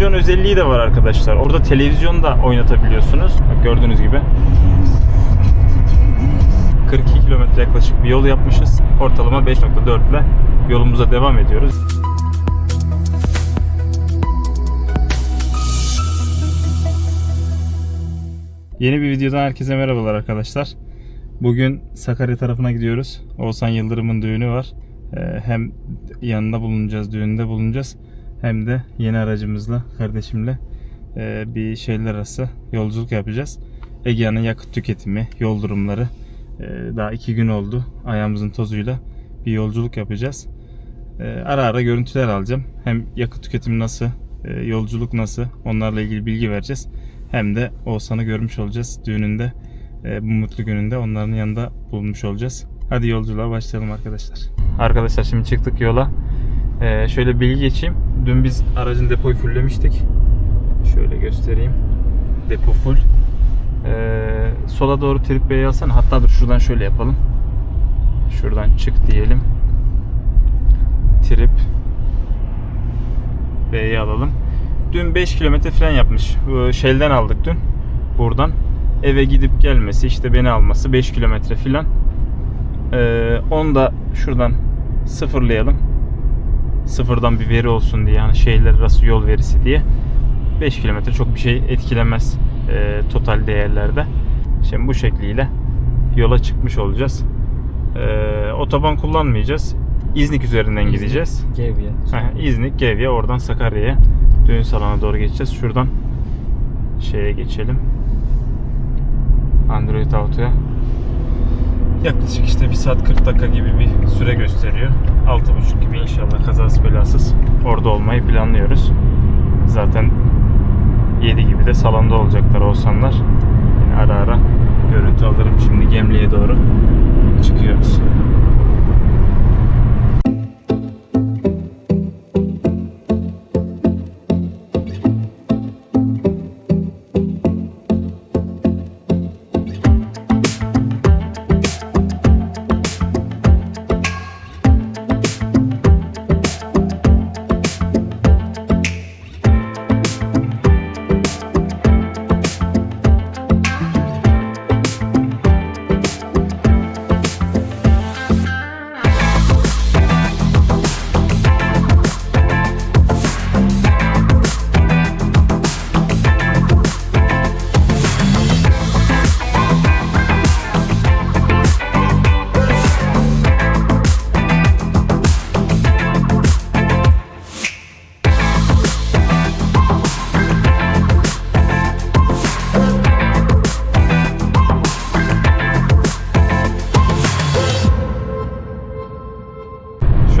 televizyon özelliği de var arkadaşlar. Orada televizyon da oynatabiliyorsunuz. Bak gördüğünüz gibi. 42 kilometre yaklaşık bir yol yapmışız. Ortalama 5.4 ile yolumuza devam ediyoruz. Yeni bir videodan herkese merhabalar arkadaşlar. Bugün Sakarya tarafına gidiyoruz. Oğuzhan Yıldırım'ın düğünü var. Ee, Hem yanında bulunacağız, düğünde bulunacağız. Hem de yeni aracımızla, kardeşimle e, bir şehirler arası yolculuk yapacağız. Egea'nın yakıt tüketimi, yol durumları. e, Daha iki gün oldu. Ayağımızın tozuyla bir yolculuk yapacağız. E, Ara ara görüntüler alacağım. Hem yakıt tüketimi nasıl, yolculuk nasıl onlarla ilgili bilgi vereceğiz. Hem de Oğuzhan'ı görmüş olacağız düğününde. Bu mutlu gününde onların yanında bulunmuş olacağız. Hadi yolculuğa başlayalım arkadaşlar. Arkadaşlar şimdi çıktık yola. Şöyle bilgi geçeyim. Dün biz aracın depoyu fulllemiştik. Şöyle göstereyim. Depo full. E, sola doğru trip B'yi alsana. Hatta dur şuradan şöyle yapalım. Şuradan çık diyelim. Trip B'yi alalım. Dün 5 kilometre fren yapmış. Bu Shell'den aldık dün. Buradan. Eve gidip gelmesi işte beni alması 5 kilometre filan. Ee, onu da şuradan sıfırlayalım. Sıfırdan bir veri olsun diye yani şehirler arası yol verisi diye. 5 kilometre çok bir şey etkilemez e, total değerlerde. Şimdi bu şekliyle yola çıkmış olacağız. Ee, otoban kullanmayacağız. İznik üzerinden gideceğiz. Gevye. Heh, İznik, Gevye, oradan Sakarya'ya düğün salonuna doğru geçeceğiz. Şuradan şeye geçelim. Android Auto'ya. Yaklaşık işte 1 saat 40 dakika gibi bir süre gösteriyor. 6.30 gibi inşallah kazasız belasız orada olmayı planlıyoruz. Zaten 7 gibi de salonda olacaklar olsanlar. Yine ara ara görüntü alırım şimdi Gemli'ye doğru çıkıyoruz.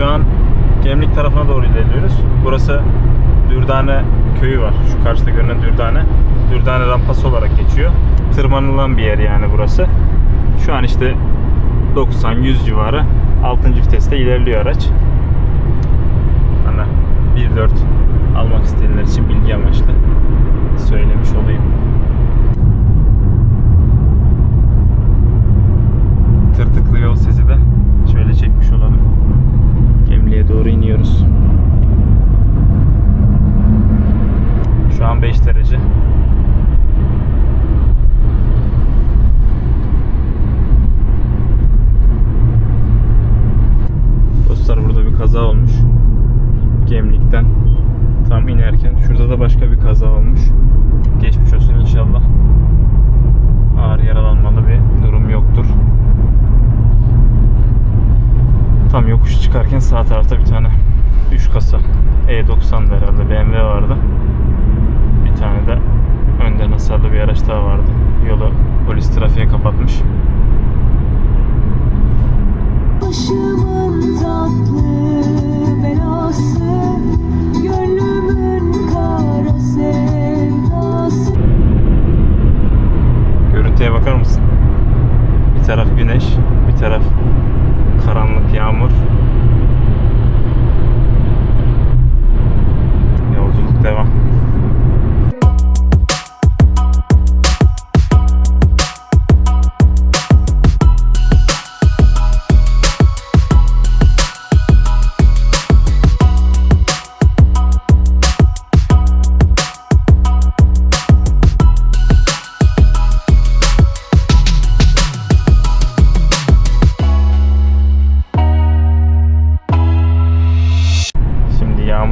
Şu an Gemlik tarafına doğru ilerliyoruz. Burası Dürdane köyü var. Şu karşıda görünen Dürdane. Dürdane rampası olarak geçiyor. Tırmanılan bir yer yani burası. Şu an işte 90-100 civarı 6. viteste ilerliyor araç. Hani 1.4 almak isteyenler için bilgi amaçlı söylemiş olayım. Tırtıklı yol sesi de şöyle çekmiş. Gemliğe doğru iniyoruz. Şu an 5 derece. Dostlar burada bir kaza olmuş. Gemlikten tam inerken. Şurada da başka bir kaza olmuş. Geçmiş olsun inşallah. Ağır yaralanmalı bir durum yoktur. Tam yokuş çıkarken sağ tarafta bir tane 3 kasa E90'da herhalde BMW vardı. Bir tane de önden hasarlı bir araç daha vardı. Yolu polis trafiğe kapatmış. Başımın tatlı belası Gönlümün kara sevdası Görüntüye bakar mısın? Bir taraf güneş, bir taraf yağmur.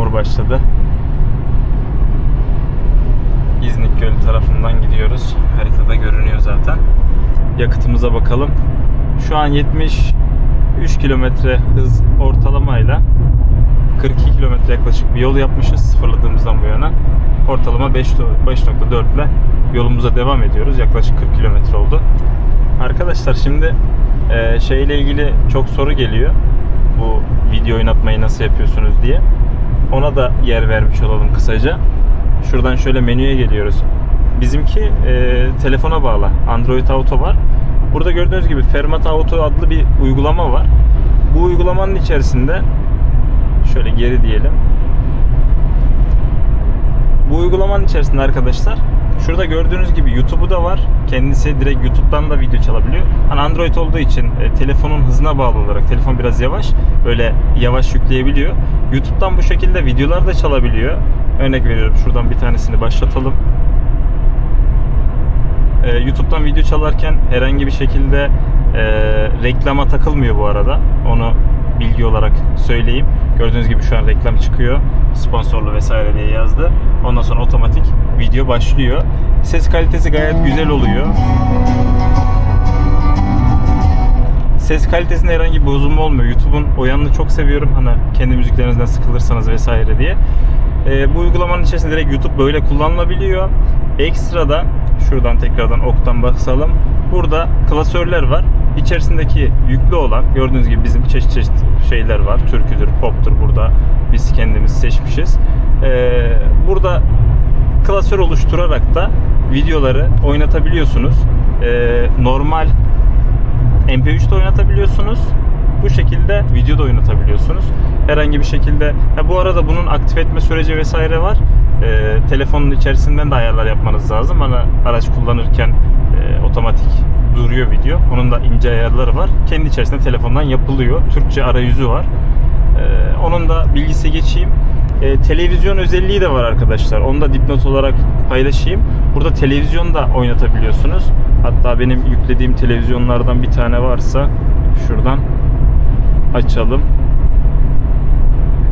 yağmur başladı. İznik Gölü tarafından gidiyoruz. Haritada görünüyor zaten. Yakıtımıza bakalım. Şu an 73 kilometre hız ortalamayla 42 kilometre yaklaşık bir yol yapmışız sıfırladığımızdan bu yana. Ortalama 5.4 ile yolumuza devam ediyoruz. Yaklaşık 40 kilometre oldu. Arkadaşlar şimdi e, şeyle ilgili çok soru geliyor. Bu video oynatmayı nasıl yapıyorsunuz diye. Ona da yer vermiş olalım kısaca. Şuradan şöyle menüye geliyoruz. Bizimki e, telefona bağlı. Android Auto var. Burada gördüğünüz gibi Fermat Auto adlı bir uygulama var. Bu uygulamanın içerisinde şöyle geri diyelim. Bu uygulamanın içerisinde arkadaşlar şurada gördüğünüz gibi YouTube'u da var. Kendisi direkt YouTube'dan da video çalabiliyor. Hani Android olduğu için e, telefonun hızına bağlı olarak telefon biraz yavaş. Böyle yavaş yükleyebiliyor. YouTube'dan bu şekilde videolar da çalabiliyor. Örnek veriyorum şuradan bir tanesini başlatalım. E, YouTube'dan video çalarken herhangi bir şekilde e, reklama takılmıyor bu arada. Onu bilgi olarak söyleyeyim. Gördüğünüz gibi şu an reklam çıkıyor. Sponsorlu vesaire diye yazdı. Ondan sonra otomatik video başlıyor. Ses kalitesi gayet güzel oluyor. Ses kalitesinde herhangi bir bozulma olmuyor. YouTube'un o çok seviyorum. Hani kendi müziklerinizden sıkılırsanız vesaire diye. Ee, bu uygulamanın içerisinde direkt YouTube böyle kullanılabiliyor. Ekstra şuradan tekrardan oktan basalım. Burada klasörler var. İçerisindeki yüklü olan gördüğünüz gibi bizim çeşit çeşit şeyler var. Türküdür, poptur burada biz kendimiz seçmişiz. Ee, burada klasör oluşturarak da videoları oynatabiliyorsunuz. Ee, normal MP3'te oynatabiliyorsunuz. Bu şekilde video da oynatabiliyorsunuz. Herhangi bir şekilde ha bu arada bunun aktif etme süreci vesaire var. Ee, telefonun içerisinden de ayarlar yapmanız lazım. Hani araç kullanırken e, otomatik duruyor video. Onun da ince ayarları var. Kendi içerisinde telefondan yapılıyor. Türkçe arayüzü var. Ee, onun da bilgisi geçeyim. Ee, televizyon özelliği de var arkadaşlar. Onu da dipnot olarak paylaşayım. Burada televizyon da oynatabiliyorsunuz. Hatta benim yüklediğim televizyonlardan bir tane varsa şuradan açalım.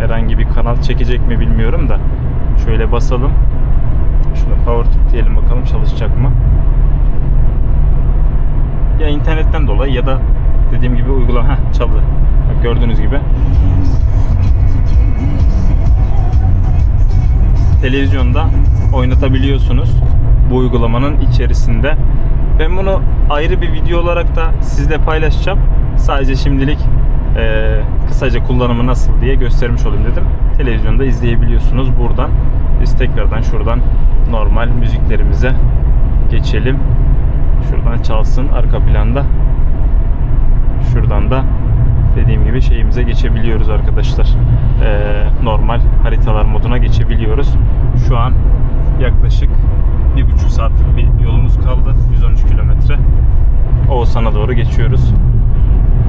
Herhangi bir kanal çekecek mi bilmiyorum da. Şöyle basalım. Şuna power diyelim bakalım çalışacak mı? Ya internetten dolayı ya da dediğim gibi uygulama Heh, çaldı. Bak gördüğünüz gibi. televizyonda oynatabiliyorsunuz bu uygulamanın içerisinde. Ben bunu ayrı bir video olarak da sizle paylaşacağım. Sadece şimdilik eee, kısaca kullanımı nasıl diye göstermiş olayım dedim. Televizyonda izleyebiliyorsunuz buradan. Biz tekrardan şuradan normal müziklerimize geçelim. Şuradan çalsın arka planda. Şuradan da dediğim gibi şeyimize geçebiliyoruz arkadaşlar. Ee, normal haritalar moduna geçebiliyoruz. Şu an yaklaşık bir buçuk saatlik bir yolumuz kaldı. 113 kilometre. Oğuzhan'a doğru geçiyoruz.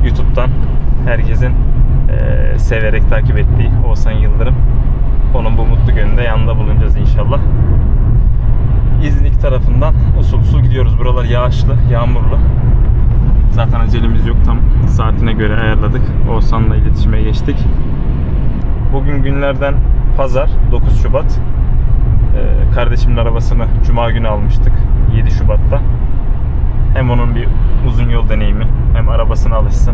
YouTube'dan herkesin eee, severek takip ettiği Oğuzhan Yıldırım. Onun bu mutlu gününde yanında bulunacağız inşallah. İznik tarafından usul usul gidiyoruz. Buralar yağışlı, yağmurlu. Zaten acelemiz yok. Tam saatine göre ayarladık. Oğuzhan'la iletişime geçtik. Bugün günlerden pazar 9 Şubat. Ee, kardeşimin arabasını Cuma günü almıştık. 7 Şubat'ta. Hem onun bir uzun yol deneyimi hem arabasına alışsın.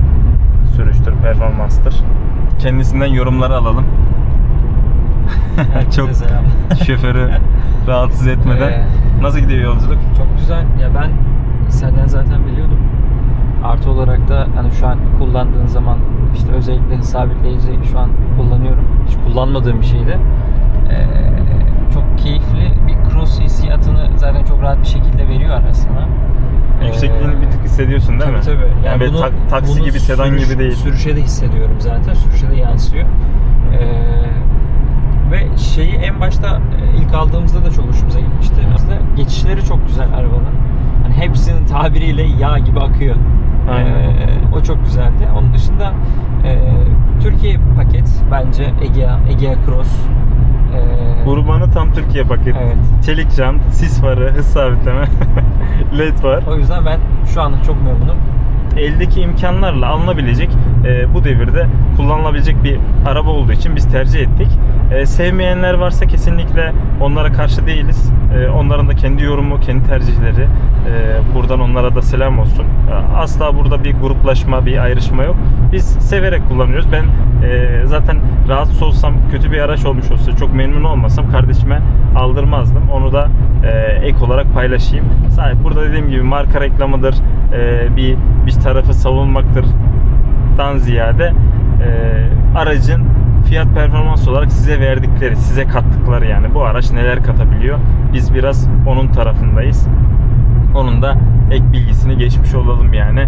Sürüştür, performanstır. Kendisinden yorumları alalım. Çok şoförü rahatsız etmeden. Ee, Nasıl gidiyor yolculuk? Çok güzel. Ya ben senden zaten biliyordum. Artı olarak da hani şu an kullandığın zaman işte özellikle sabitleyici şu an kullanıyorum. Hiç kullanmadığım bir şeydi. Ee, çok keyifli bir cross hissiyatını zaten çok rahat bir şekilde veriyor araç sana. Yüksekliğini Ee, bir tık hissediyorsun değil tabii mi? Tabii Yani, böyle tak- taksi bunu gibi, sedan sürüş- gibi değil. Sürüşe de hissediyorum zaten. Sürüşe de yansıyor. Ee, ve şeyi en başta e, ilk aldığımızda da çok hoşumuza gitmişti. Aslında geçişleri çok güzel arabanın. Hani hepsinin tabiriyle yağ gibi akıyor. Aynen. Ee, o çok güzeldi. Onun dışında e, Türkiye paket bence Egea, Egea Cross. Ee, Urbanı tam Türkiye paketi. Evet. Çelik jant, sis farı, hız sabitleme, led var. O yüzden ben şu anda çok memnunum. Eldeki imkanlarla alınabilecek e, bu devirde kullanılabilecek bir araba olduğu için biz tercih ettik. E, sevmeyenler varsa kesinlikle onlara karşı değiliz. E, onların da kendi yorumu, kendi tercihleri. E, buradan onlara da selam olsun. E, Asla burada bir gruplaşma, bir ayrışma yok. Biz severek kullanıyoruz. Ben e, zaten rahatsız olsam, kötü bir araç olmuş olsa, çok memnun olmasam kardeşime aldırmazdım. Onu da e, ek olarak paylaşayım. Sadece burada dediğim gibi marka reklamıdır, e, bir bir tarafı savunmaktır dan ziyade e, aracın fiyat performans olarak size verdikleri, size kattıkları yani bu araç neler katabiliyor. Biz biraz onun tarafındayız. Onun da ek bilgisini geçmiş olalım yani.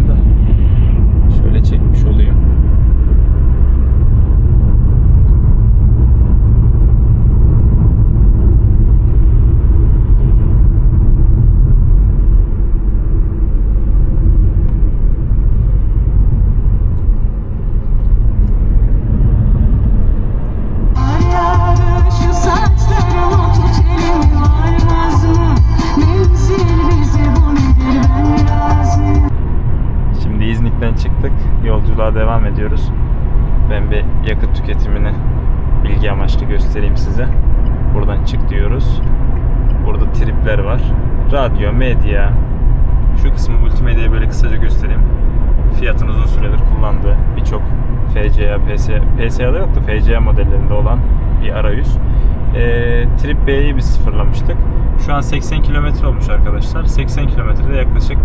Radyo, medya. Şu kısmı multimedyayı böyle kısaca göstereyim. Fiyatın uzun süredir kullandığı birçok FCA, PSA, PSA'da yoktu. FCA modellerinde olan bir arayüz. Ee, Trip B'yi biz sıfırlamıştık. Şu an 80 kilometre olmuş arkadaşlar. 80 kilometrede yaklaşık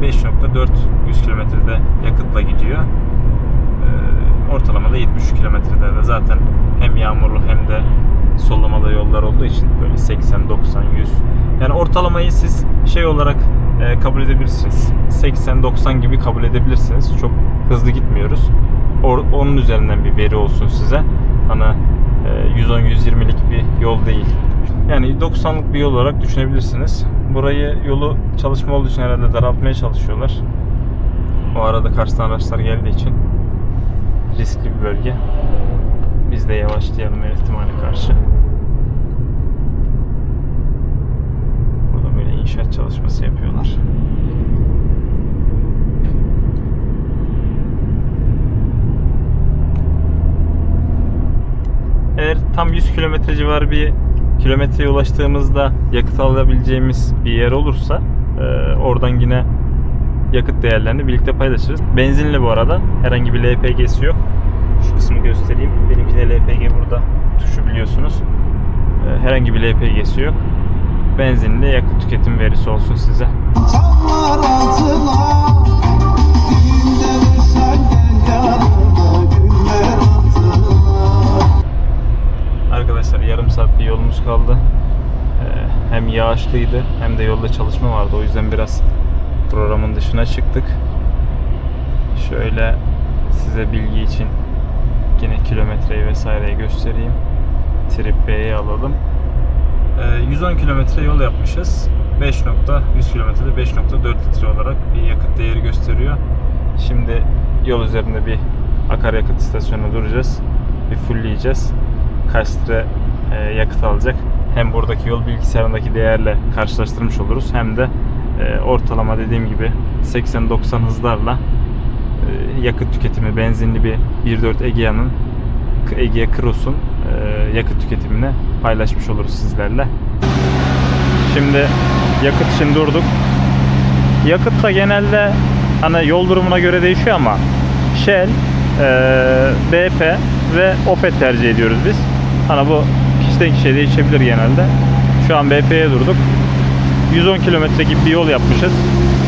e, 5.4 100 kilometrede yakıtla gidiyor. Ee, ortalamada 73 kilometrede de zaten hem yağmurlu hem de sollamalı yollar olduğu için böyle 80, 90, 100. Yani ortalamayı siz şey olarak e, kabul edebilirsiniz. 80, 90 gibi kabul edebilirsiniz. Çok hızlı gitmiyoruz. Or- onun üzerinden bir veri olsun size. Hani e, 110-120'lik bir yol değil. Yani 90'lık bir yol olarak düşünebilirsiniz. Burayı yolu çalışma olduğu için herhalde daraltmaya çalışıyorlar. O arada karşıdan araçlar geldiği için riskli bir bölge. Biz de yavaşlayalım her ihtimale karşı. Burada böyle inşaat çalışması yapıyorlar. Eğer tam 100 kilometre civarı bir kilometreye ulaştığımızda yakıt alabileceğimiz bir yer olursa e, oradan yine yakıt değerlerini birlikte paylaşırız. Benzinli bu arada. Herhangi bir LPG'si yok. Şu kısmı göstereyim. Benimki de LPG burada. Tuşu biliyorsunuz. Ee, Herhangi bir LPG'si yok. Benzinli yakıt tüketim verisi olsun size. Çamlar altına Arkadaşlar yarım saat bir yolumuz kaldı. Ee, Hem yağışlıydı hem de yolda çalışma vardı. O yüzden biraz programın dışına çıktık. Şöyle size bilgi için yine kilometreyi vesaireyi göstereyim. Trip B'yi alalım. Ee, 110 kilometre yol yapmışız. 5 nokta 100 kilometrede 5.4 litre olarak bir yakıt değeri gösteriyor. Şimdi yol üzerinde bir akaryakıt istasyonuna duracağız. Bir fullleyeceğiz. Kaç litre e, yakıt alacak. Hem buradaki yol bilgisayarındaki değerle karşılaştırmış oluruz. Hem de e, ortalama dediğim gibi 80-90 hızlarla e, yakıt tüketimi benzinli bir 1.4 Egea'nın Egea Cross'un yakıt tüketimini paylaşmış oluruz sizlerle. Şimdi yakıt için durduk. Yakıt da genelde hani yol durumuna göre değişiyor ama Shell, e, BP ve Opet tercih ediyoruz biz. Hani bu kişiden kişiye değişebilir genelde. Şu an BP'ye durduk. 110 kilometre gibi bir yol yapmışız.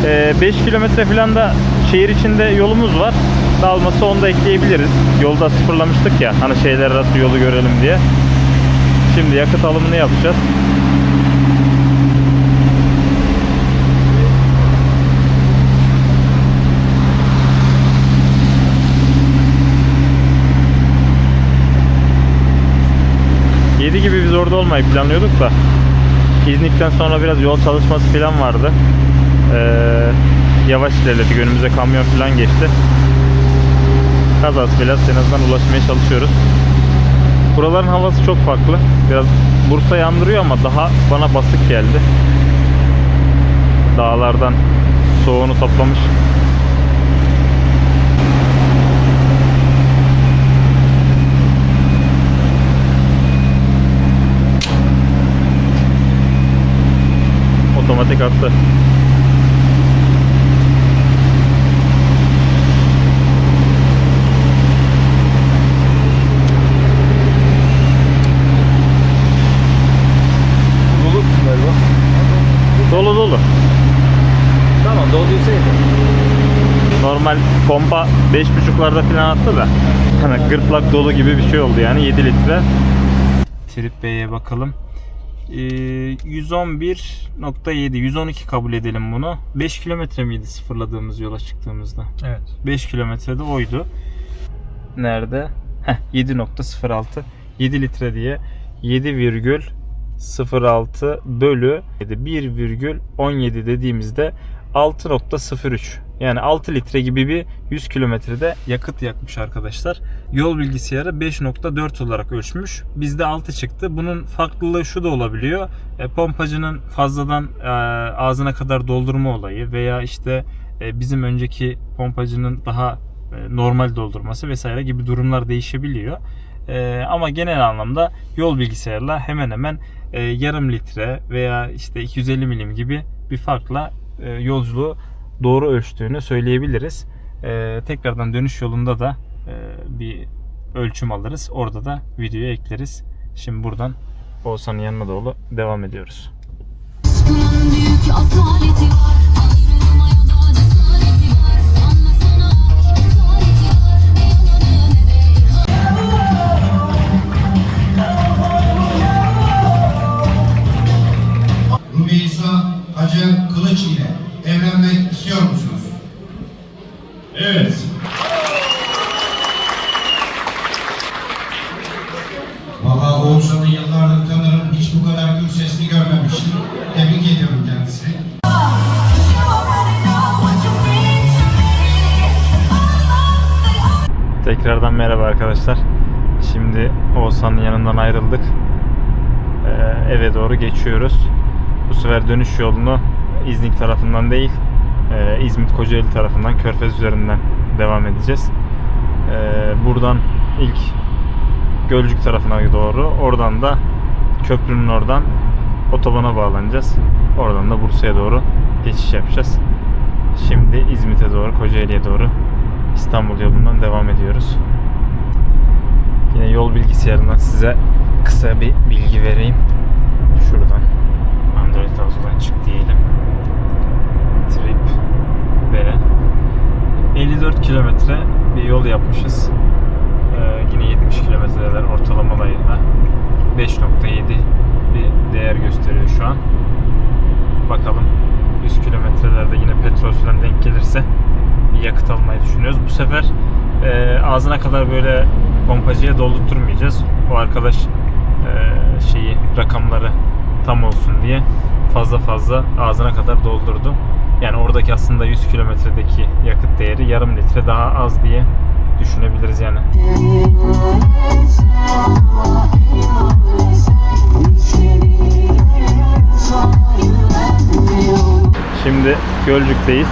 E, 5 kilometre falan da şehir içinde yolumuz var. Dalması onu da ekleyebiliriz. Yolda sıfırlamıştık ya hani şehirler arası yolu görelim diye. Şimdi yakıt alımını yapacağız. Yedi gibi biz orada olmayı planlıyorduk da İznik'ten sonra biraz yol çalışması falan vardı. Ee, yavaş ilerledik. Önümüze kamyon falan geçti. Kazası biraz en azından ulaşmaya çalışıyoruz. Buraların havası çok farklı. Biraz Bursa yandırıyor ama daha bana basık geldi. Dağlardan soğuğunu toplamış. Otomatik attı. Bulursun galiba. Dolu dolu. Tamam dolduysa Normal pompa 5.5'larda falan attı da. Hani gırtlak dolu gibi bir şey oldu yani 7 litre. Trip B'ye bakalım. Ee, 111.7 112 kabul edelim bunu. 5 kilometre miydi sıfırladığımız yola çıktığımızda? Evet. 5 kilometrede oydu. Nerede? Heh, 7.06 7 litre diye 7,06 bölü 1,17 dediğimizde 6.03 yani 6 litre gibi bir 100 kilometrede yakıt yakmış arkadaşlar. Yol bilgisayarı 5.4 olarak ölçmüş. Bizde 6 çıktı. Bunun farklılığı şu da olabiliyor. E, pompacının fazladan e, ağzına kadar doldurma olayı veya işte e, bizim önceki pompacının daha e, normal doldurması vesaire gibi durumlar değişebiliyor. E, ama genel anlamda yol bilgisayarla hemen hemen e, yarım litre veya işte 250 milim gibi bir farkla e, yolculuğu doğru ölçtüğünü söyleyebiliriz. E, tekrardan dönüş yolunda da e, bir ölçüm alırız. Orada da videoya ekleriz. Şimdi buradan Oğuzhan'ın yanına doğru devam ediyoruz. Aşkının Rümeysa Hacer Kılıç ile evlenmek istiyor musunuz? Evet. Valla Oğuzhan'ı yıllardır tanırım. Hiç bu kadar gül sesli görmemiştim. Tebrik ediyorum kendisini. Tekrardan merhaba arkadaşlar. Şimdi Oğuzhan'ın yanından ayrıldık. Ee, eve doğru geçiyoruz. Bu sefer dönüş yolunu İznik tarafından değil, e, İzmit Kocaeli tarafından Körfez üzerinden devam edeceğiz. Ee, buradan ilk Gölcük tarafına doğru, oradan da köprünün oradan otobana bağlanacağız. Oradan da Bursa'ya doğru geçiş yapacağız. Şimdi İzmit'e doğru, Kocaeli'ye doğru İstanbul yolundan devam ediyoruz. Yine yol bilgisayarından size kısa bir bilgi vereyim. Şuradan Android Auto'dan çık diyelim. Ve 54 kilometre bir yol yapmışız. Ee, yine 70 kilometreler ortalamalarıyla 5.7 bir değer gösteriyor şu an. Bakalım 100 kilometrelerde yine petrol falan denk gelirse bir yakıt almayı düşünüyoruz. Bu sefer e, ağzına kadar böyle pompacıya doldurtturmayacağız. O arkadaş e, şeyi rakamları tam olsun diye fazla fazla ağzına kadar doldurdu. Yani oradaki aslında 100 kilometredeki yakıt değeri yarım litre daha az diye düşünebiliriz yani. Şimdi Gölcük'teyiz.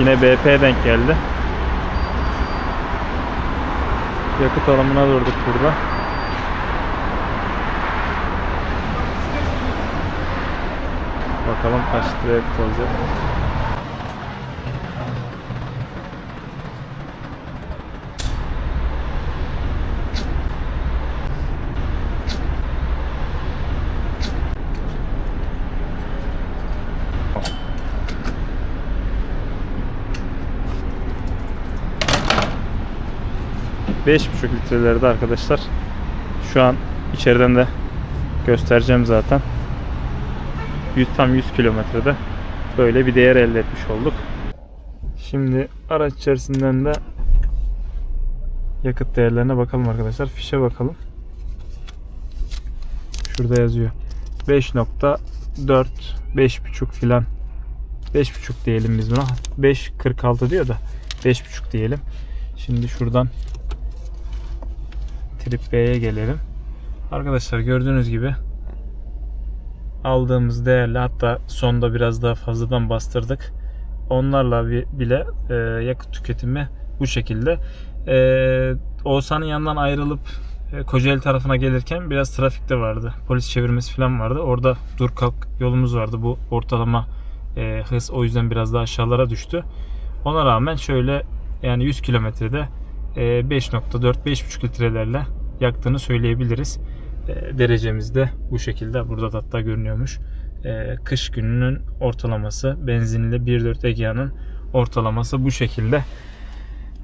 Yine BP denk geldi. Yakıt alımına durduk burada. Bakalım kaç litre yakıt olacak. Beş buçuk litrelerde arkadaşlar. Şu an içeriden de göstereceğim zaten. 100 tam 100 kilometrede böyle bir değer elde etmiş olduk. Şimdi araç içerisinden de yakıt değerlerine bakalım arkadaşlar. Fişe bakalım. Şurada yazıyor. 5.4 5.5 filan 5.5 diyelim biz buna. 5.46 diyor da 5.5 diyelim. Şimdi şuradan Trip B'ye gelelim. Arkadaşlar gördüğünüz gibi aldığımız değerle hatta sonda biraz daha fazladan bastırdık. Onlarla bi- bile e, yakıt tüketimi bu şekilde. E, Oğuzhan'ın yanından ayrılıp e, Kocaeli tarafına gelirken biraz trafikte vardı. Polis çevirmesi falan vardı. Orada dur kalk yolumuz vardı. Bu ortalama e, hız o yüzden biraz daha aşağılara düştü. Ona rağmen şöyle yani 100 kilometrede e, 5.4 5.5 litrelerle yaktığını söyleyebiliriz. E, derecemiz de bu şekilde. Burada da hatta görünüyormuş. E, kış gününün ortalaması benzinli 1.4 Egea'nın ortalaması bu şekilde.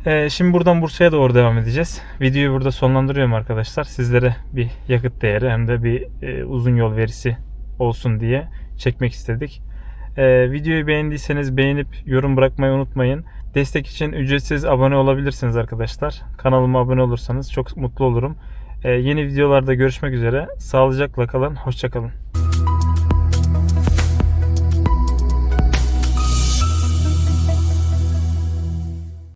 E, şimdi buradan Bursa'ya doğru devam edeceğiz. Videoyu burada sonlandırıyorum arkadaşlar. Sizlere bir yakıt değeri hem de bir uzun yol verisi olsun diye çekmek istedik. Videoyu beğendiyseniz beğenip yorum bırakmayı unutmayın. Destek için ücretsiz abone olabilirsiniz arkadaşlar. Kanalıma abone olursanız çok mutlu olurum. E, yeni videolarda görüşmek üzere. Sağlıcakla kalın. Hoşçakalın.